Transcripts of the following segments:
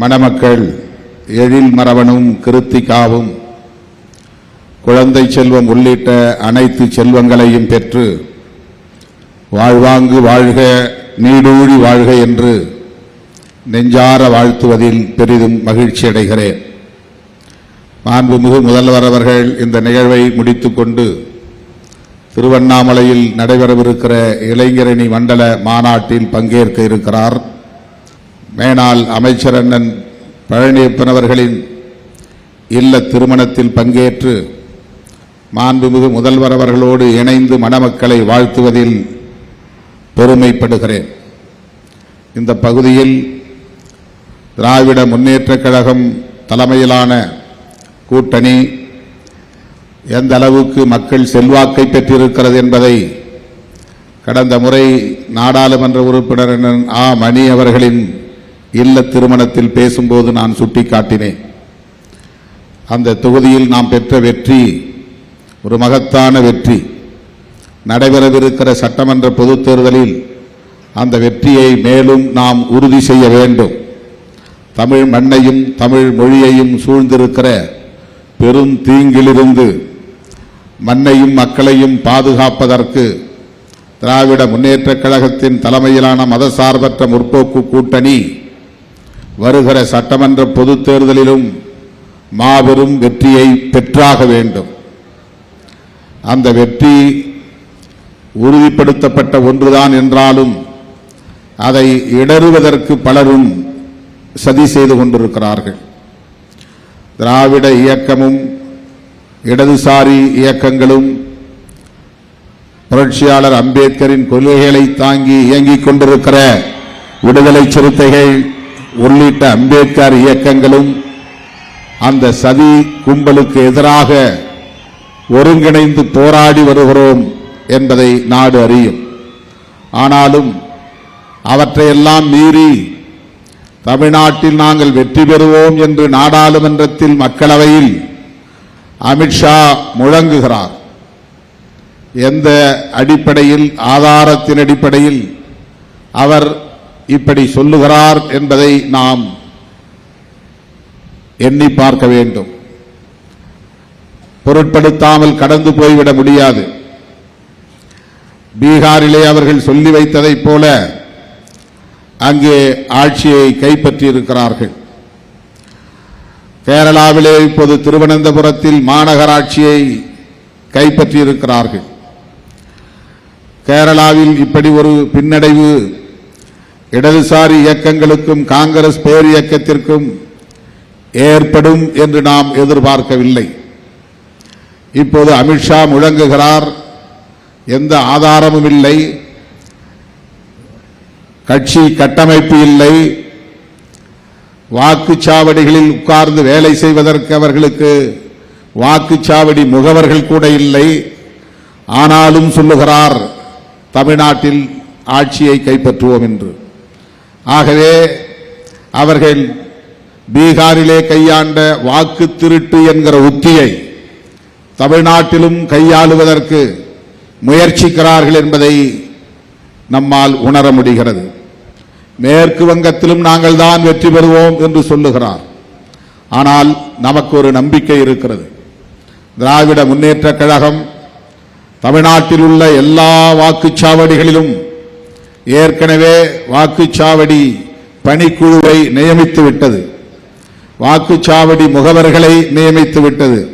மணமக்கள் எழில் மரவனும் கிருத்திகாவும் குழந்தை செல்வம் உள்ளிட்ட அனைத்து செல்வங்களையும் பெற்று வாழ்வாங்கு வாழ்க நீடூழி வாழ்க என்று நெஞ்சார வாழ்த்துவதில் பெரிதும் மகிழ்ச்சி அடைகிறேன். மாண்புமிகு முதல்வர் அவர்கள் இந்த நிகழ்வை முடித்துக்கொண்டு திருவண்ணாமலையில் நடைபெறவிருக்கிற இளைஞரணி மண்டல மாநாட்டில் பங்கேற்க இருக்கிறார். மேனால் அமைச்சர் அண்ணன் பழனியப்பன் அவர்களின் இல்ல திருமணத்தில் பங்கேற்று மாண்புமிகு முதல்வர் அவர்களோடு இணைந்து மணமக்களை வாழ்த்துவதில் பெருமைப்படுகிறேன். இந்த பகுதியில் திராவிட முன்னேற்றக் கழகம் தலைமையிலான கூட்டணி எந்த அளவுக்கு மக்கள் செல்வாக்கை பெற்றிருக்கிறது என்பதை கடந்த முறை நாடாளுமன்ற உறுப்பினர் ஆ மணி அவர்களின் இல்ல திருமணத்தில் பேசும்போது நான் சுட்டிக்காட்டினேன். அந்த தொகுதியில் நாம் பெற்ற வெற்றி ஒரு மகத்தான வெற்றி. நடைபெறவிருக்கிற சட்டமன்ற பொதுத் தேர்தலில் அந்த வெற்றியை மேலும் நாம் உறுதி செய்ய வேண்டும். தமிழ் மண்ணையும் தமிழ் மொழியையும் சூழ்ந்திருக்கிற பெரும் தீங்கிலிருந்து மண்ணையும் மக்களையும் பாதுகாப்பதற்கு திராவிட முன்னேற்றக் கழகத்தின் தலைமையிலான மதசார்பற்ற முற்போக்கு கூட்டணி வருகிற சட்டமன்ற பொதுத் தேர்தலிலும் மாபெரும் வெற்றியை பெற்றாக வேண்டும். அந்த வெற்றி உறுதிப்படுத்தப்பட்ட ஒன்றுதான் என்றாலும் அதை இடறுவதற்கு பலரும் சதி செய்து கொண்டிருக்கிறார்கள். திராவிட இயக்கமும் இடதுசாரி இயக்கங்களும் புரட்சியாளர் அம்பேத்கரின் கொள்கைகளை தாங்கி இயங்கிக் கொண்டிருக்கிற விடுதலை சிறுத்தைகள் உள்ளிட்ட அம்பேத்கர் இயக்கங்களும் அந்த சதி கும்பலுக்கு எதிராக ஒருங்கிணைந்து போராடி வருகிறோம் என்பதை நாடு அறியும். ஆனாலும் அவற்றையெல்லாம் மீறி தமிழ்நாட்டில் நாங்கள் வெற்றி பெறுவோம் என்று நாடாளுமன்றத்தில் மக்களவையில் அமித்ஷா முழங்குகிறார். எந்த அடிப்படையில் ஆதாரத்தின் அடிப்படையில் அவர் இப்படி சொல்லுகிறார் என்பதை நாம் எண்ணி பார்க்க வேண்டும். பொருட்படுத்தாமல் கடந்து போய்விட முடியாது. பீகாரிலே அவர்கள் சொல்லி வைத்ததைப் போல அங்கே ஆட்சியை கைப்பற்றி இருக்கிறார்கள் கேரளாவிலே இப்போது திருவனந்தபுரத்தில் மாநகராட்சியை கைப்பற்றி இருக்கிறார்கள் கேரளாவில் இப்படி ஒரு பின்னடைவு இடதுசாரி இயக்கங்களுக்கும் காங்கிரஸ் பேர் இயக்கத்திற்கும் ஏற்படும் என்று நாம் எதிர்பார்க்கவில்லை. இப்போது அமித்ஷா முழங்குகிறார். எந்த ஆதாரமும் இல்லை. கட்சி கட்டமைப்பு இல்லை. வாக்குச்சாவடிகளில் உட்கார்ந்து வேலை செய்வதற்கு அவர்களுக்கு வாக்குச்சாவடி முகவர்கள் கூட இல்லை. ஆனாலும் சொல்லுகிறார் தமிழ்நாட்டில் ஆட்சியை கைப்பற்றுவோம் என்று. ஆகவே அவர்கள் பீகாரிலே கையாண்ட வாக்கு திருட்டு என்கிற உத்தியை தமிழ்நாட்டிலும் கையாளுவதற்கு முயற்சிக்கிறார்கள் என்பதை நம்மால் உணர முடிகிறது. மேற்கு வங்கத்திலும் நாங்கள் தான் வெற்றி பெறுவோம் என்று சொல்லுகிறார். ஆனால் நமக்கு ஒரு நம்பிக்கை இருக்கிறது. திராவிட முன்னேற்ற கழகம் தமிழ்நாட்டில் உள்ள எல்லா வாக்குச்சாவடிகளிலும் ஏற்கனவே வாக்குச்சாவடி பணிக்குழுவை நியமித்து விட்டது. வாக்குச்சாவடி முகவர்களை நியமித்து விட்டது.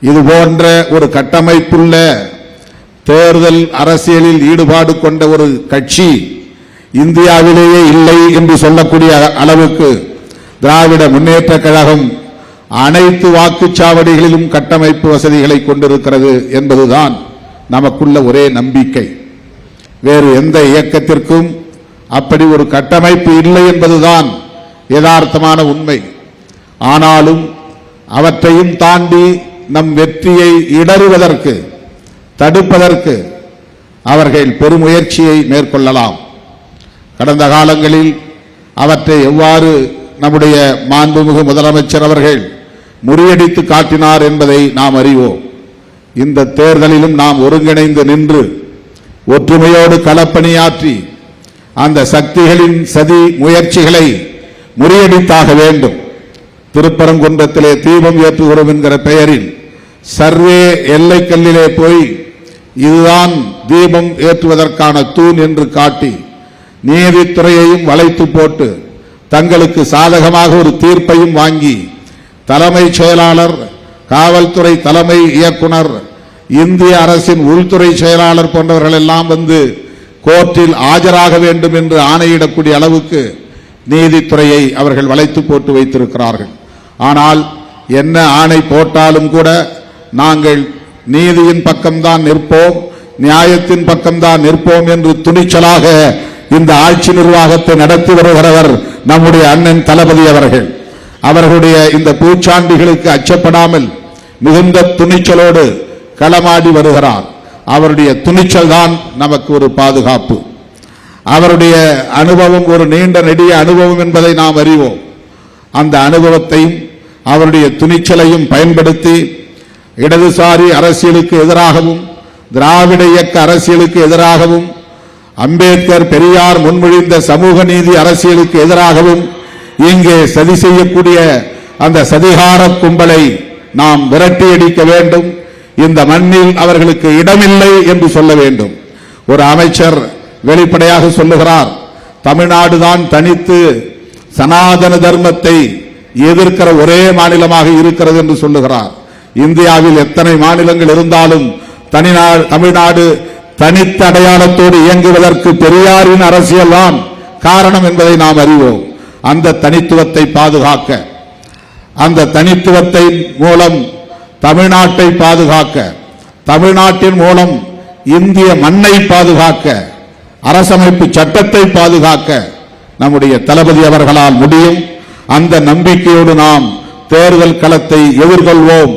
இது போன்ற ஒரு கட்டமைப்புள்ள தேர்தல் அரசியலில் ஈடுபாடு கொண்ட ஒரு கட்சி இந்தியாவிலேயே இல்லை என்று சொல்லக்கூடிய அளவுக்கு திராவிட முன்னேற்ற கழகம் அனைத்து வாக்குச்சாவடிகளிலும் கட்டமைப்பு வசதிகளை கொண்டிருக்கிறது என்பதுதான் நமக்குள்ள ஒரே நம்பிக்கை. வேறு எந்த இயக்கத்திற்கும் அப்படி ஒரு கட்டமைப்பு இல்லை என்பதுதான் யதார்த்தமான உண்மை. ஆனாலும் அவற்றையும் தாண்டி நம் வெற்றியை இடறுவதற்கு தடுப்பதற்கு அவர்கள் பெருமுயற்சியை மேற்கொள்ளலாம். கடந்த காலங்களில் அவற்றை எவ்வாறு நம்முடைய மாண்புமிகு முதலமைச்சர் அவர்கள் முறியடித்து காட்டினார் என்பதை நாம் அறிவோம். இந்த தேர்தலிலும் நாம் ஒருங்கிணைந்து நின்று ஒற்றுமையோடு களப்பணியாற்றி அந்த சக்திகளின் சதி முயற்சிகளை முறியடித்தாக வேண்டும். திருப்பரங்குன்றத்திலே தீபம் ஏற்றுகிறோம் என்கிற பெயரில் சர்வே எல்லைக்கல்லிலே போய் இதுதான் தீபம் ஏற்றுவதற்கான தூண் என்று காட்டி நீதித்துறையையும் வளைத்து போட்டு தங்களுக்கு சாதகமாக ஒரு தீர்ப்பையும் வாங்கி தலைமைச் செயலாளர் காவல்துறை தலைமை இயக்குனர் இந்திய அரசின் உள்துறை செயலாளர் போன்றவர்கள் எல்லாம் வந்து கோர்ட்டில் ஆஜராக வேண்டும் என்று ஆணையிடக்கூடிய அளவுக்கு நீதித்துறையை அவர்கள் வளைத்து போட்டு வைத்திருக்கிறார்கள். ஆனால் என்ன ஆணை போட்டாலும் கூட நாங்கள் நீதியின் பக்கம்தான் நிற்போம் நியாயத்தின் பக்கம்தான் நிற்போம் என்று துணிச்சலாக இந்த ஆட்சி நிர்வாகத்தை நடத்தி வருகிறவர் நம்முடைய அண்ணன் தளபதி அவர்கள். அவர்களுடைய இந்த பூச்சாண்டிகளுக்கு அச்சப்படாமல் மிகுந்த துணிச்சலோடு களமாடி வருகிறார். அவருடைய துணிச்சல் தான் நமக்கு ஒரு பாதுகாப்பு. அவருடைய அனுபவம் ஒரு நீண்ட நெடிய அனுபவம் என்பதை நாம் அறிவோம். அந்த அனுபவத்தையும் அவருடைய துணிச்சலையும் பயன்படுத்தி இடதுசாரி அரசியலுக்கு எதிராகவும் திராவிட இயக்க அரசியலுக்கு எதிராகவும் அம்பேத்கர் பெரியார் முன்மொழிந்த சமூக நீதி அரசியலுக்கு எதிராகவும் இங்கே சதி செய்யக்கூடிய அந்த சதிகார கும்பலை நாம் விரட்டியடிக்க வேண்டும். இந்த மண்ணில் அவர்களுக்கு இடமில்லை என்று சொல்ல வேண்டும். ஒரு அமைச்சர் வெளிப்படையாக சொல்லுகிறார் தமிழ்நாடுதான் தனித்து சனாதன தர்மத்தை எதிர்க்கிற ஒரே மாநிலமாக இருக்கிறது என்று சொல்லுகிறார். இந்தியாவில் எத்தனை மாநிலங்கள் இருந்தாலும் தனிநாடு தமிழ்நாடு தனித்த அடையாளத்தோடு இயங்குவதற்கு பெரியாரின் அரசியல்தான் காரணம் என்பதை நாம் அறிவோம். அந்த தனித்துவத்தை பாதுகாக்க அந்த தனித்துவத்தை மூலம் தமிழ்நாட்டை பாதுகாக்க தமிழ்நாட்டின் மூலம் இந்திய மண்ணை பாதுகாக்க அரசமைப்பு சட்டத்தை பாதுகாக்க நம்முடைய தளபதி அவர்களால் முடியும். அந்த நம்பிக்கையோடு நாம் தேர்தல் களத்தை எதிர்கொள்வோம்.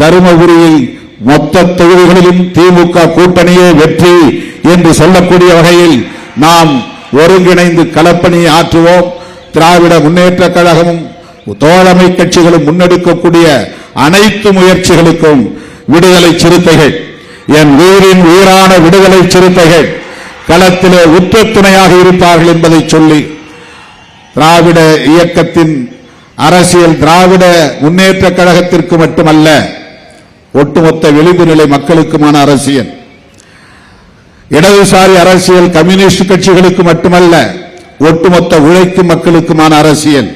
தருமபுரியில் மொத்த தொகுதிகளிலும் திமுக கூட்டணியே வெற்றி என்று சொல்லக்கூடிய வகையில் நாம் ஒருங்கிணைந்து களப்பணி ஆற்றுவோம். திராவிட முன்னேற்ற கழகமும் தோழமை கட்சிகளும் முன்னெடுக்கக்கூடிய அனைத்து முயற்சிகளுக்கும் விடுதலை சிறுத்தைகள் என் உயிரின் உயிரான விடுதலை சிறுத்தைகள் களத்திலே உற்ற துணையாக இருப்பார்கள் என்பதை சொல்லி திராவிட இயக்கத்தின் அரசியல் திராவிட முன்னேற்ற கழகத்திற்கு மட்டுமல்ல ஒட்டுமொத்த விளிம்பு நிலை மக்களுக்குமான அரசியல். இடதுசாரி அரசியல் கம்யூனிஸ்ட் கட்சிகளுக்கு மட்டுமல்ல ஒட்டுமொத்த உழைக்கும் மக்களுக்குமான அரசியல்.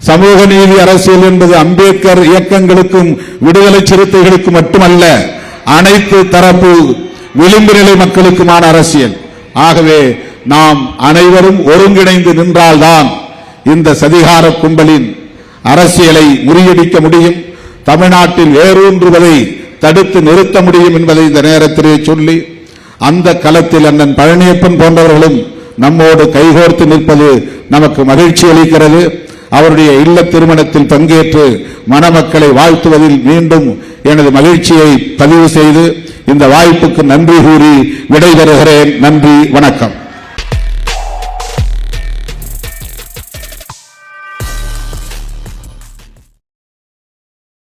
சமூக நீதி அரசியல் என்பது அம்பேத்கர் இயக்கங்களுக்கும் விடுதலை சிறுத்தைகளுக்கு மட்டுமல்ல அனைத்து தரப்பு விளிம்பு நிலை மக்களுக்குமான அரசியல். ஆகவே நாம் அனைவரும் ஒருங்கிணைந்து நின்றால்தான் இந்த சதிகார கும்பலின் அரசியலை முறியடிக்க முடியும் தமிழ்நாட்டில் வேரூன்றுவதை தடுத்து நிறுத்த முடியும் என்பதை இந்த நேரத்திலே சொல்லி அந்த களத்தில் அண்ணன் பழனியப்பன் போன்றவர்களும் நம்மோடு கைகோர்த்து நிற்பது நமக்கு மகிழ்ச்சி அளிக்கிறது. அவருடைய இல்ல திருமணத்தில் பங்கேற்று மணமக்களை வாழ்த்துவதில் மீண்டும் எனது மகிழ்ச்சியை பதிவு செய்து இந்த வாய்ப்புக்கு நன்றி கூறி விடைபெறுகிறேன். நன்றி வணக்கம்.